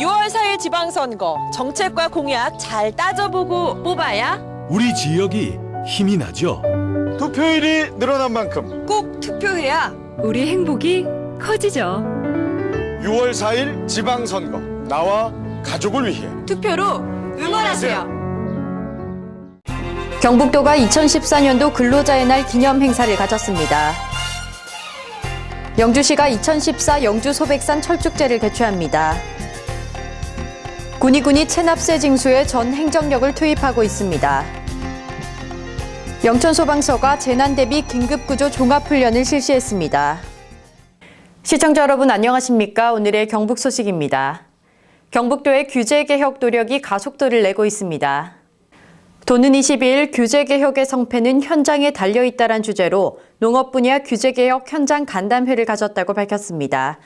6월 4일 지방선거 정책과 공약 잘 따져보고 뽑아야 우리 지역이 힘이 나죠. 투표율이 늘어난 만큼 꼭 투표해야 우리 행복이 커지죠. 6월 4일 지방선거 나와 가족을 위해 투표로 응원하세요. 경북도가 2014년도 근로자의 날 기념 행사를 가졌습니다. 영주시가 2014 영주 소백산 철쭉제를 개최합니다. 군이군이 체납세 징수에 전 행정력을 투입하고 있습니다. 영천소방서가 재난 대비 긴급구조 종합훈련을 실시했습니다. 시청자 여러분 안녕하십니까? 오늘의 경북 소식입니다. 경북도의 규제 개혁 노력이 가속도를 내고 있습니다. 도는 22일 규제개혁의 성패는 현장에 달려있다란 주제로 농업 분야 규제개혁 현장 간담회를 가졌다고 밝혔습니다.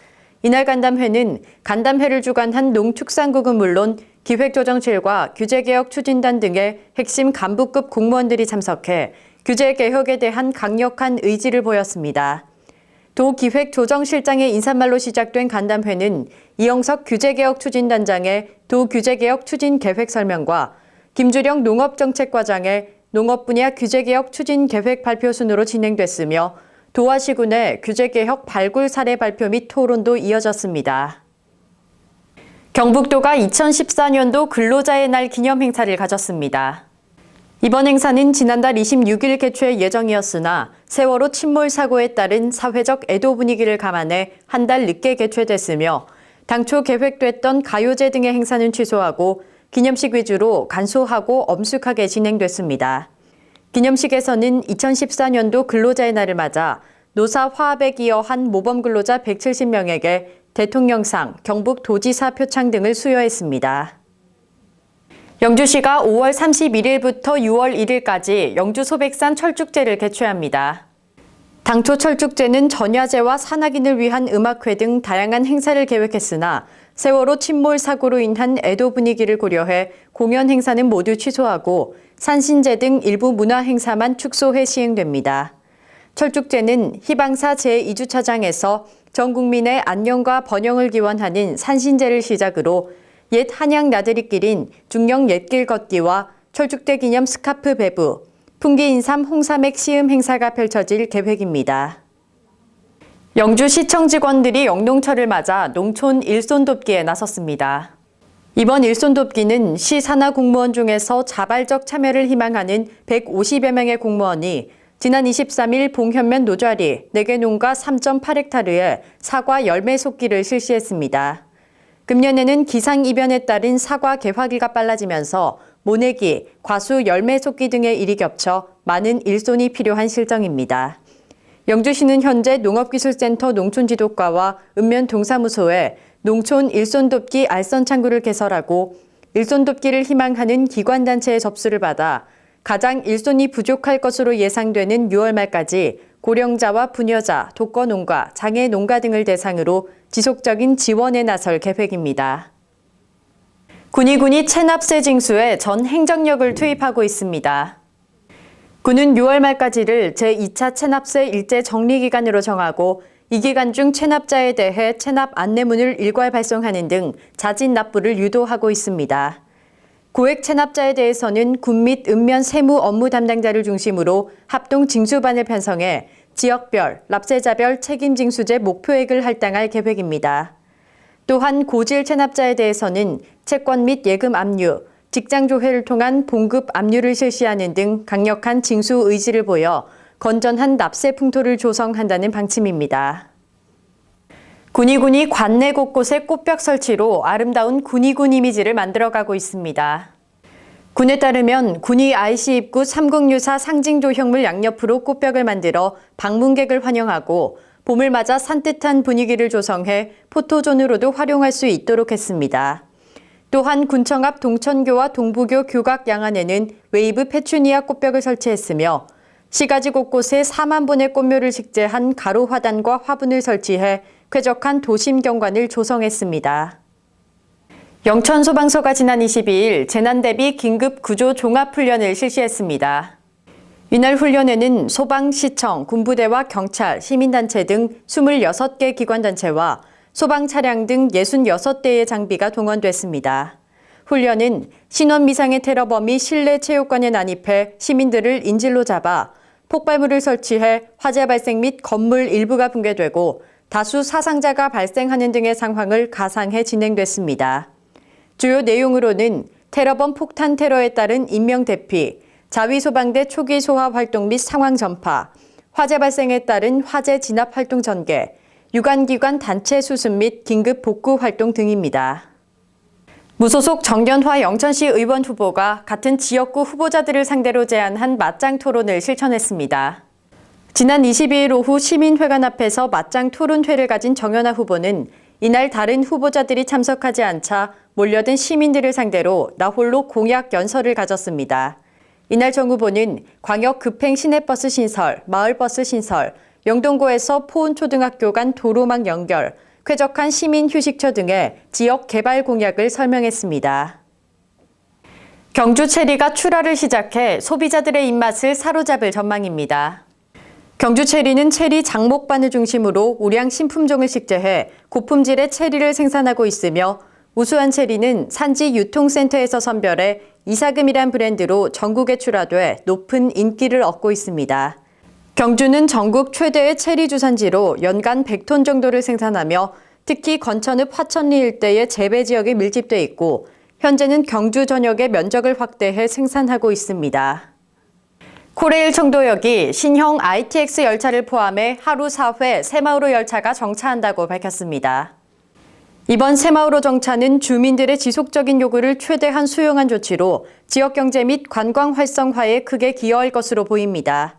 이날 간담회는 간담회를 주관한 농축산국은 물론 기획조정실과 규제개혁 추진단 등의 핵심 간부급 공무원들이 참석해 규제개혁에 대한 강력한 의지를 보였습니다. 도 기획조정실장의 인사말로 시작된 간담회는 이영석 규제개혁 추진단장의 도 규제개혁 추진 계획 설명과 김주령 농업정책과장의 농업 분야 규제개혁 추진 계획 발표 순으로 진행됐으며 도화시군의 규제개혁 발굴 사례 발표 및 토론도 이어졌습니다. 경북도가 2014년도 근로자의 날 기념 행사를 가졌습니다. 이번 행사는 지난달 26일 개최 예정이었으나 세월호 침몰 사고에 따른 사회적 애도 분위기를 감안해 한 달 늦게 개최됐으며 당초 계획됐던 가요제 등의 행사는 취소하고 기념식 위주로 간소하고 엄숙하게 진행됐습니다. 기념식에서는 2014년도 근로자의 날을 맞아 노사 화합에 기여한 모범 근로자 170명에게 대통령상, 경북도지사 표창 등을 수여했습니다. 영주시가 5월 31일부터 6월 1일까지 영주 소백산 철쭉제를 개최합니다. 당초 철쭉제는 전야제와 산악인을 위한 음악회 등 다양한 행사를 계획했으나 세월호 침몰 사고로 인한 애도 분위기를 고려해 공연 행사는 모두 취소하고 산신제 등 일부 문화 행사만 축소해 시행됩니다. 철쭉제는 희방사 제2주차장에서 전 국민의 안녕과 번영을 기원하는 산신제를 시작으로 옛 한양 나들이길인 중령 옛길 걷기와 철쭉대 기념 스카프 배부, 풍기 인삼 홍삼액 시음 행사가 펼쳐질 계획입니다. 영주시청 직원들이 영농철을 맞아 농촌 일손 돕기에 나섰습니다. 이번 일손 돕기는 시 산하 공무원 중에서 자발적 참여를 희망하는 150여 명의 공무원이 지난 23일 봉현면 노좌리 4개 농가 3.8헥타르에 사과 열매 쏟기를 실시했습니다. 금년에는 기상 이변에 따른 사과 개화기가 빨라지면서 모내기, 과수 열매 쏟기 등의 일이 겹쳐 많은 일손이 필요한 실정입니다. 영주시는 현재 농업기술센터 농촌지도과와 읍면 동사무소에 농촌 일손돕기 알선 창구를 개설하고 일손돕기를 희망하는 기관단체의 접수를 받아 가장 일손이 부족할 것으로 예상되는 6월 말까지 고령자와 부녀자, 독거농가, 장애 농가 등을 대상으로 지속적인 지원에 나설 계획입니다. 군이군이 체납세 징수에 전 행정력을 투입하고 있습니다. 군은 6월 말까지를 제2차 체납세 일제 정리 기간으로 정하고 이 기간 중 체납자에 대해 체납 안내문을 일괄 발송하는 등 자진 납부를 유도하고 있습니다. 고액 체납자에 대해서는 군 및 읍면 세무 업무 담당자를 중심으로 합동 징수반을 편성해 지역별, 납세자별 책임 징수제 목표액을 할당할 계획입니다. 또한 고질 체납자에 대해서는 채권 및 예금 압류, 직장 조회를 통한 봉급 압류를 실시하는 등 강력한 징수 의지를 보여 건전한 납세 풍토를 조성한다는 방침입니다. 군이군이 관내 곳곳에 꽃벽 설치로 아름다운 군이군 이미지를 만들어가고 있습니다. 군에 따르면 군이 IC 입구 3064 상징 조형물 양옆으로 꽃벽을 만들어 방문객을 환영하고 봄을 맞아 산뜻한 분위기를 조성해 포토존으로도 활용할 수 있도록 했습니다. 또한 군청 앞 동천교와 동부교 교각 양안에는 웨이브 페추니아 꽃벽을 설치했으며 시가지 곳곳에 4만 본의 꽃묘를 식재한 가로 화단과 화분을 설치해 쾌적한 도심 경관을 조성했습니다. 영천소방서가 지난 22일 재난 대비 긴급 구조 종합훈련을 실시했습니다. 이날 훈련에는 소방, 시청, 군부대와 경찰, 시민단체 등 26개 기관단체와 소방 차량 등 66대의 장비가 동원됐습니다. 훈련은 신원 미상의 테러범이 실내 체육관에 난입해 시민들을 인질로 잡아 폭발물을 설치해 화재 발생 및 건물 일부가 붕괴되고 다수 사상자가 발생하는 등의 상황을 가상해 진행됐습니다. 주요 내용으로는 테러범 폭탄 테러에 따른 인명 대피, 자위 소방대 초기 소화 활동 및 상황 전파, 화재 발생에 따른 화재 진압 활동 전개, 유관기관 단체 수습 및 긴급 복구 활동 등입니다. 무소속 정연화 영천시 의원 후보가 같은 지역구 후보자들을 상대로 제안한 맞짱 토론을 실천했습니다. 지난 22일 오후 시민회관 앞에서 맞짱 토론회를 가진 정연화 후보는 이날 다른 후보자들이 참석하지 않자 몰려든 시민들을 상대로 나홀로 공약 연설을 가졌습니다. 이날 정 후보는 광역 급행 시내버스 신설, 마을버스 신설, 영동고에서 포운초등학교 간 도로망 연결, 쾌적한 시민 휴식처 등의 지역 개발 공약을 설명했습니다. 경주 체리가 출하를 시작해 소비자들의 입맛을 사로잡을 전망입니다. 경주 체리는 체리 장목반을 중심으로 우량 신품종을 식재해 고품질의 체리를 생산하고 있으며 우수한 체리는 산지 유통센터에서 선별해 이사금이란 브랜드로 전국에 출하돼 높은 인기를 얻고 있습니다. 경주는 전국 최대의 체리 주산지로 연간 100톤 정도를 생산하며 특히 건천읍 화천리 일대의 재배 지역에 밀집돼 있고 현재는 경주 전역의 면적을 확대해 생산하고 있습니다. 코레일 청도역이 신형 ITX 열차를 포함해 하루 4회 새마을호 열차가 정차한다고 밝혔습니다. 이번 새마을호 정차는 주민들의 지속적인 요구를 최대한 수용한 조치로 지역 경제 및 관광 활성화에 크게 기여할 것으로 보입니다.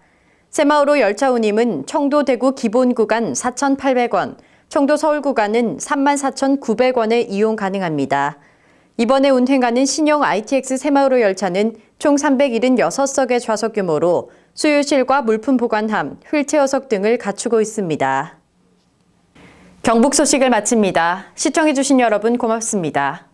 새마을호 열차 운임은 청도 대구 기본 구간 4,800원, 청도 서울 구간은 34,900원에 이용 가능합니다. 이번에 운행하는 신형 ITX 새마을호 열차는 총 376석의 좌석 규모로 수유실과 물품 보관함, 휠체어석 등을 갖추고 있습니다. 경북 소식을 마칩니다. 시청해주신 여러분 고맙습니다.